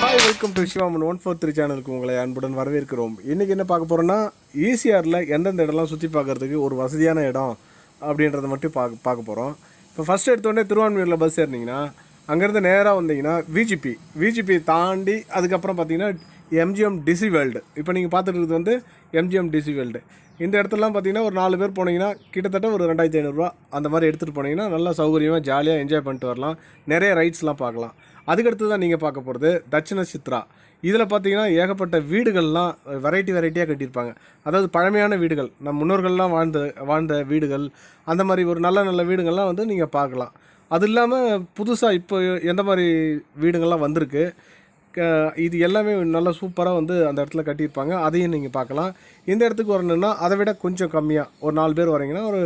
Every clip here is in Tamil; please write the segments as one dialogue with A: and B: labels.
A: Hi welcome to Sivaman one four three சேனலுக்கு உங்களை அன்புடன் வரவேற்கிறோம். இன்றைக்கி என்ன பார்க்க போகிறோன்னா ஈசிஆரில் எந்தெந்த இடம்லாம் சுற்றி பார்க்கறதுக்கு ஒரு வசதியான இடம் அப்படின்றத மட்டும் பார்க்க பார்க்க போகிறோம் இப்போ ஃபஸ்ட் எடுத்தோடனே திருவான்மையூரில் பஸ் ஏறினீங்கன்னா அங்கேருந்து நேராக வந்தீங்கன்னா விஜிபி விஜிபி தாண்டி அதுக்கப்புறம் பார்த்தீங்கன்னா எம்ஜிஎம் டிசி வேர்ல்டு இப்போ நீங்கள் பார்த்துட்டு இருக்கிறது வந்து எம்ஜிஎம் டிசி வேர்ல்டு இந்த இடத்துலலாம் பார்த்தீங்கன்னா ஒரு நாலு பேர் போனீங்கன்னா கிட்டத்தட்ட ஒரு ரெண்டாயிரத்தி ஐநூறுரூவா அந்த மாதிரி எடுத்துகிட்டு போனீங்கன்னா நல்லா சௌகரியமாக ஜாலியாக என்ஜாய் பண்ணிட்டு வரலாம். நிறைய ரைட்ஸ்லாம் பார்க்கலாம். அதுக்கடுத்து தான் நீங்கள் பார்க்க போகிறது தட்சிண சித்ரா. இதில் பார்த்தீங்கன்னா ஏகப்பட்ட வீடுகள்லாம் வெரைட்டி வெரைட்டியாக கட்டியிருப்பாங்க. அதாவது பழமையான வீடுகள். நம் முன்னோர்கள்லாம் வாழ்ந்த வாழ்ந்த வீடுகள். அந்த மாதிரி ஒரு நல்ல நல்ல வீடுகள்லாம் வந்து நீங்கள் பார்க்கலாம். அது இல்லாமல் புதுசாக இப்போ எந்த மாதிரி வீடுகள்லாம் வந்திருக்கு? இது எல்லாமே நல்லா சூப்பராக வந்து அந்த இடத்துல கட்டியிருப்பாங்க. அதையும் நீங்கள் பார்க்கலாம். இந்த இடத்துக்கு வரணுன்னா அதை விட கொஞ்சம் கம்மியாக ஒரு நாலு பேர் வரீங்கன்னா ஒரு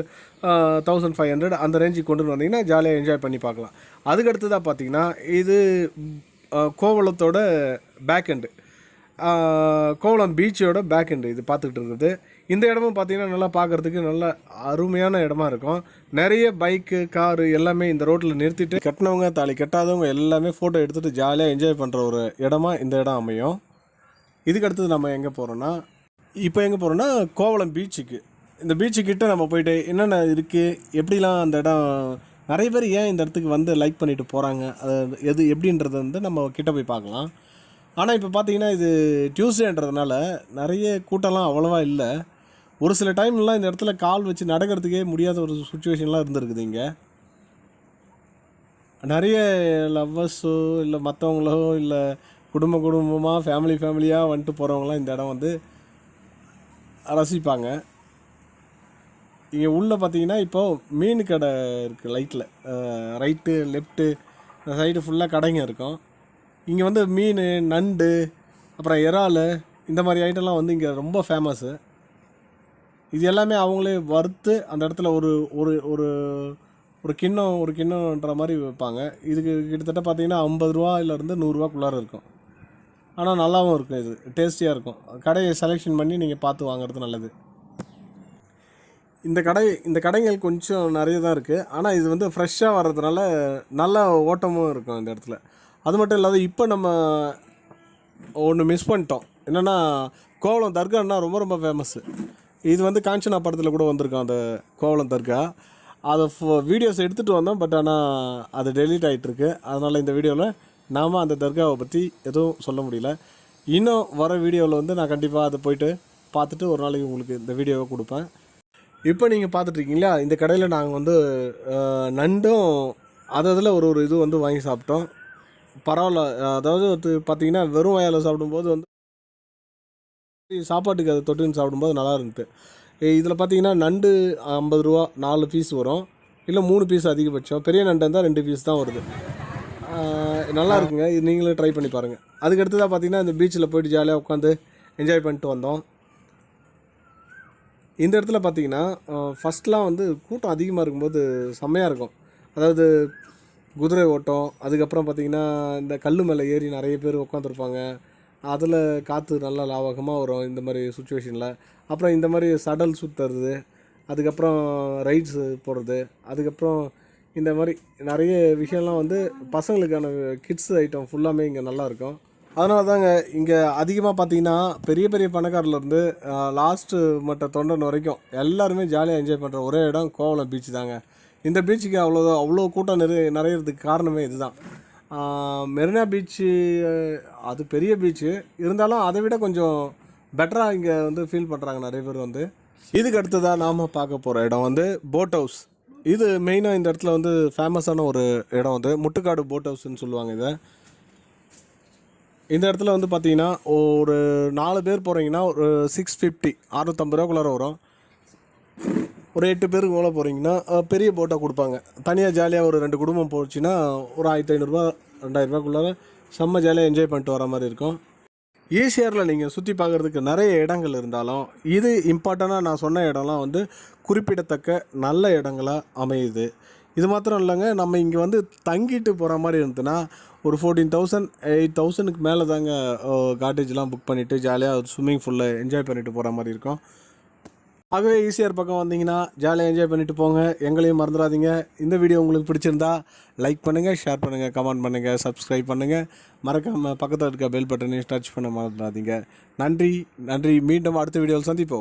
A: தௌசண்ட் ஃபைவ் ஹண்ட்ரட் அந்த ரேஞ்சுக்கு கொண்டு வந்தீங்கன்னா ஜாலியாக என்ஜாய் பண்ணி பார்க்கலாம். அதுக்கு அடுத்ததாக பார்த்தீங்கன்னா இது கோவலத்தோட கோவளத்தோட பேக் எண்டு கோவளம் பீச்சோட பேக் எண்டு இது பார்த்துக்கிட்டு இருக்குது இந்த இடமும் பார்த்திங்கன்னா நல்லா பார்க்குறதுக்கு நல்ல அருமையான இடமா இருக்கும். நிறைய பைக்கு காரு எல்லாமே இந்த ரோட்டில் நிறுத்திட்டு கட்டினவங்க தாலி கட்டாதவங்க எல்லாமே ஃபோட்டோ எடுத்துகிட்டு ஜாலியாக என்ஜாய் பண்ணுற ஒரு இடமா இந்த இடம் அமையும். இதுக்கு அடுத்தது நம்ம எங்கே போகிறோன்னா இப்போ எங்கே போகிறோன்னா கோவளம் பீச்சுக்கு இந்த பீச்சுக்கிட்ட நம்ம போயிட்டு என்னென்ன இருக்குது எப்படிலாம் அந்த இடம் நிறைய பேர் ஏன் இந்த இடத்துக்கு வந்து லைக் பண்ணிட்டு போகிறாங்க அது எது எப்படின்றத வந்து நம்ம கிட்ட போய் பார்க்கலாம். ஆனால் இப்போ பார்த்தீங்கன்னா இது டியூஸ்டேன்றதுனால நிறைய கூட்டம்லாம் அவ்வளோவா இல்லை. ஒரு சில டைம்லாம் இந்த இடத்துல கால் வச்சு நடக்கிறதுக்கே முடியாத ஒரு சுச்சுவேஷன்லாம் இருந்திருக்குது இங்கே. நிறைய லவ்வர்ஸோ இல்லை மற்றவங்களோ இல்லை குடும்ப குடும்பமாக ஃபேமிலி ஃபேமிலியாக வந்துட்டு போகிறவங்களாம் இந்த இடம் வந்து ரசிப்பாங்க. இங்கே உள்ளே பார்த்தீங்கன்னா இப்போது மீன் கடை இருக்குது லைட்டில் ரைட்டு லெஃப்ட்டு சைடு ஃபுல்லாக கடைங்க இருக்கும். இங்கே வந்து மீன் நண்டு அப்புறம் இறால் இந்த மாதிரி ஐட்டம்லாம் வந்து இங்கே ரொம்ப ஃபேமஸ்ஸு இது எல்லாமே அவங்களே வறுத்து அந்த இடத்துல ஒரு ஒரு ஒரு ஒரு கிண்ணம் ஒரு கிண்ணம்ன்ற மாதிரி வைப்பாங்க. இதுக்கு கிட்டத்தட்ட பார்த்தீங்கன்னா ஐம்பது ரூபாயிலேருந்து நூறுரூவாக்குள்ளார இருக்கும். ஆனால் நல்லாவும் இருக்கும் இது. டேஸ்டியாக இருக்கும். கடையை செலெக்ஷன் பண்ணி நீங்கள் பார்த்து வாங்குறது நல்லது. இந்த கடை இந்த கடைகள் கொஞ்சம் நிறைய தான் இருக்குது ஆனால் இது வந்து ஃப்ரெஷ்ஷாக வர்றதுனால நல்ல ஓட்டமும் இருக்கும் இந்த இடத்துல. அது மட்டும் இல்லாத இப்போ நம்ம ஒன்று மிஸ் பண்ணிட்டோம். என்னென்னா கோவலம் தர்கான்னா ரொம்ப ரொம்ப ஃபேமஸ்ஸு இது வந்து காஞ்சனா படத்தில் கூட வந்திருக்கும் அந்த கோவளம் தர்கா. அதை வீடியோஸ் எடுத்துகிட்டு வந்தோம் பட் ஆனால் அது டெலீட் ஆகிட்டுருக்கு அதனால் இந்த வீடியோவில் நாம் அந்த தர்காவை பற்றி எதுவும் சொல்ல முடியல. இன்னும் வர வீடியோவில் வந்து நான் கண்டிப்பாக அதை போயிட்டு பார்த்துட்டு ஒரு நாளைக்கு உங்களுக்கு இந்த வீடியோவை கொடுப்பேன். இப்போ நீங்கள் பார்த்துட்ருக்கீங்களா இந்த கடையில் நாங்கள் வந்து நண்டும் அதில் ஒரு ஒரு இது வந்து வாங்கி சாப்பிட்டோம். பரவாயில்ல. அதாவது வந்து பார்த்தீங்கன்னா வெறும் வாயால் சாப்பிடும்போது வந்து சாப்பாட்டுக்கு அதை தொட்டுன்னு சாப்பிடும்போது நல்லா இருந்துச்சு இதில் பார்த்தீங்கன்னா நண்டு ஐம்பது ரூபா நாலு பீஸ் வரும். இல்லை மூணு பீஸ் அதிகபட்சம். பெரிய நண்டு இருந்தால் ரெண்டு பீஸ் தான் வருது. நல்லா இருக்குங்க. இது நீங்களும் ட்ரை பண்ணி பாருங்கள் அதுக்கு அடுத்ததாக பார்த்தீங்கன்னா இந்த பீச்சில் போயிட்டு ஜாலியாக உட்காந்து என்ஜாய் பண்ணிட்டு வந்தோம். இந்த இடத்துல பார்த்தீங்கன்னா ஃபஸ்ட்லாம் வந்து கூட்டம் அதிகமாக இருக்கும்போது செம்மையாக இருக்கும். அதாவது குதிரை ஓட்டம் அதுக்கப்புறம் பார்த்தீங்கன்னா இந்த கல் மேலே ஏறி நிறைய பேர் உட்காந்துருப்பாங்க அதில் காற்று நல்லா லாவகமாக வரும் இந்த மாதிரி சுச்சுவேஷனில் அப்புறம் இந்த மாதிரி சடல் சுற்றுறது அதுக்கப்புறம் ரைட்ஸு போடுறது அதுக்கப்புறம் இந்த மாதிரி நிறைய விஷயம்லாம் வந்து பசங்களுக்கான கிட்ஸ் ஐட்டம் ஃபுல்லாமே இங்கே நல்லாயிருக்கும் அதனால தாங்க இங்கே அதிகமாக பார்த்தீங்கன்னா பெரிய பெரிய பணக்காரிலேருந்து லாஸ்ட்டு மட்ட தொண்டன் வரைக்கும் எல்லாருமே ஜாலியாக என்ஜாய் பண்ணுற ஒரே இடம் கோவளம் பீச் தாங்க. இந்த பீச்சுக்கு அவ்வளோ அவ்வளோ கூட்டம் நிறைய நிறையிறதுக்கு காரணமே இதுதான். மெரினா பீச்சு அது பெரிய பீச்சு. இருந்தாலும் அதை விட கொஞ்சம் பெட்டராக இங்கே வந்து ஃபீல் பண்ணுறாங்க நிறைய பேர் வந்து. இதுக்கு அடுத்ததாக நாம் பார்க்க போகிற இடம் வந்து போட் ஹவுஸ் இது மெயினாக இந்த இடத்துல வந்து ஃபேமஸான ஒரு இடம் வந்து முட்டுக்காடு போட் ஹவுஸ்ன்னு சொல்லுவாங்க இதை. இந்த இடத்துல வந்து பார்த்தீங்கன்னா ஒரு நாலு பேர் போகிறீங்கன்னா ஒரு சிக்ஸ் ஃபிஃப்டி அறுநூத்தம்பது ரூபாக்குள்ளார வரும். ஒரு எட்டு பேருக்கு மேலே போகிறீங்கன்னா பெரிய போட்டாக கொடுப்பாங்க. தனியாக ஜாலியாக ஒரு ரெண்டு குடும்பம் போச்சுன்னா ஒரு ஆயிரத்தி ஐநூறுரூவா ரெண்டாயிரரூபாக்குள்ளார செம்ம ஜாலியாக என்ஜாய் பண்ணிட்டு வர மாதிரி இருக்கும். ஈசிஆரில் நீங்கள் சுற்றி பார்க்குறதுக்கு நிறைய இடங்கள் இருந்தாலும் இது இம்பார்ட்டண்ட்டாக நான் சொன்ன இடம்லாம் வந்து குறிப்பிடத்தக்க நல்ல இடங்களாக அமையுது. இது மாத்திரம் இல்லைங்க நம்ம இங்கே வந்து தங்கிட்டு போகிற மாதிரி இருந்ததுன்னா ஒரு ஃபோர்டீன் தௌசண்ட் எயிட் தௌசண்ட்க்கு மேலே தாங்க காட்டேஜ்லாம் புக் பண்ணிவிட்டு ஜாலியாக ஸ்விம்மிங் ஃபுல்லில் என்ஜாய் பண்ணிவிட்டு போகிற மாதிரி இருக்கும். ஆகவே ஈஸியார் பக்கம் வந்தீங்கன்னா ஜாலியாக என்ஜாய் பண்ணிட்டு போங்க. எங்களையும் மறந்துடாதீங்க. இந்த வீடியோ உங்களுக்கு பிடிச்சிருந்தா லைக் பண்ணுங்கள் ஷேர் பண்ணுங்கள் கமெண்ட் பண்ணுங்கள் சப்ஸ்கிரைப் பண்ணுங்கள் மறக்காமல் பக்கத்தில் இருக்க பெல் பட்டனையும் டச் பண்ண மறந்துடாதீங்க. நன்றி நன்றி. மீண்டும் அடுத்த வீடியோவில் சந்திப்போம்.